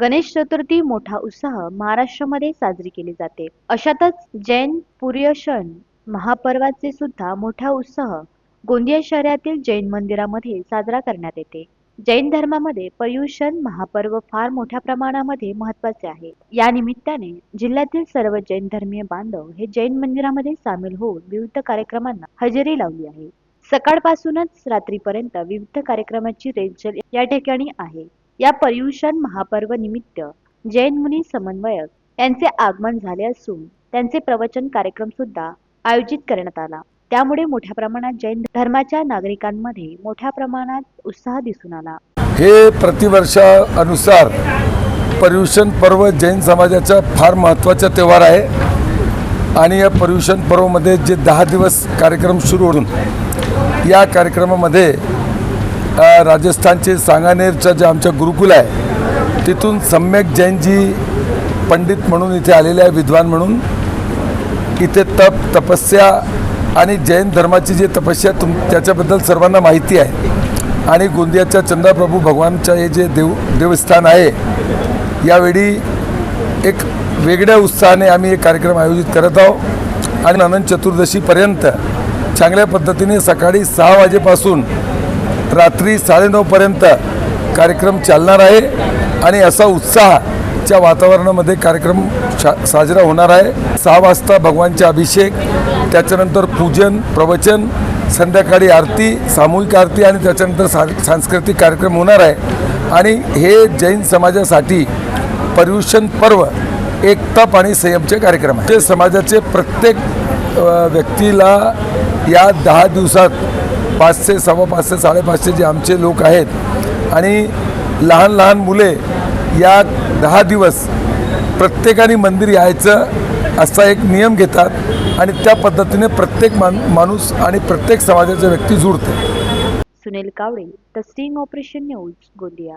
गणेश चतुर्थी मोठा उत्साह महाराष्ट्रामध्ये साजरी केली जाते. अशातच जैन पुर्यशन महापर्वाचे सुद्धा मोठा उत्साह गोंदिया शहरातील जैन मंदिरामध्ये साजरा करण्यात येते. जैन धर्मामध्ये पर्युषण महापर्व फार मोठ्या प्रमाणामध्ये महत्त्वाचे आहे. या निमित्ताने जिल्ह्यातील सर्व जैन धर्मीय बांधव हे जैन मंदिरामध्ये सामील होऊन विविध कार्यक्रमांना हजेरी लावली आहे. सकाळपासूनच रात्रीपर्यंत विविध कार्यक्रमाची रेंजल या ठिकाणी आहे. या पर्युषण महापर्व निमित्त जैन मुनी समन्वयक यांचे आगमन झाले असून त्यांचे प्रवचन कार्यक्रम सुद्धा आयोजित करण्यात आला. त्यामुळे मोठ्या प्रमाणात जैन धर्माच्या नागरिकांमध्ये मोठ्या प्रमाणात उत्साह दिसून आला. हे प्रतिवर्षानुसार पर्युषण पर्व जैन समाजाचा फार महत्त्वाचा त्यौहार आहे. आणि या पर्युषण पर्वमध्ये जे दहा दिवस कार्यक्रम सुरू होऊन या कार्यक्रमामध्ये राजस्थानचे सांगानेरचं जे आमचं गुरुकुल आहे तिथून सम्यक जैनजी पंडित म्हणून इथे आलेले आहे विद्वान म्हणून. इथे तप तपस्या आणि जैन धर्माची जी तपस्या तुम त्याच्याबद्दल सर्वांना माहिती आहे. आणि गोंदियाच्या चंद्रप्रभू भगवानचं हे जे देव देवस्थान आहे यावेळी एक वेगळ्या उत्साहाने आम्ही एक कार्यक्रम आयोजित करत आहोत. आणि अनंत चतुर्दशीपर्यंत चांगल्या पद्धतीने सकाळी सहा वाजेपासून रात्री साडेनऊपर्यंत कार्यक्रम चालणार आहे आणि असा उत्साहाच्या वातावरणामध्ये कार्यक्रम शा साजरा होणार आहे. सहा वाजता भगवानचे अभिषेक त्याच्यानंतर पूजन प्रवचन संध्याकाळी आरती सामूहिक आरती आणि त्याच्यानंतर सा सांस्कृतिक कार्यक्रम होणार आहे. आणि हे जैन समाजासाठी पर्युषण पर्व एकताप आणि संयमचे कार्यक्रम आहे. ते समाजाचे प्रत्येक व्यक्तीला या दहा दिवसात पाचशे सव्वा पाचशे साडेपाचशे जे आमचे लोक आहेत आणि लहान लहान मुले या दहा दिवस प्रत्येकाने मंदिर यायचं असा एक नियम घेतात आणि त्या पद्धतीने प्रत्येक मान माणूस आणि प्रत्येक समाजाचा व्यक्ती जुळते. Sunil Kawade the sting operation news Gondia.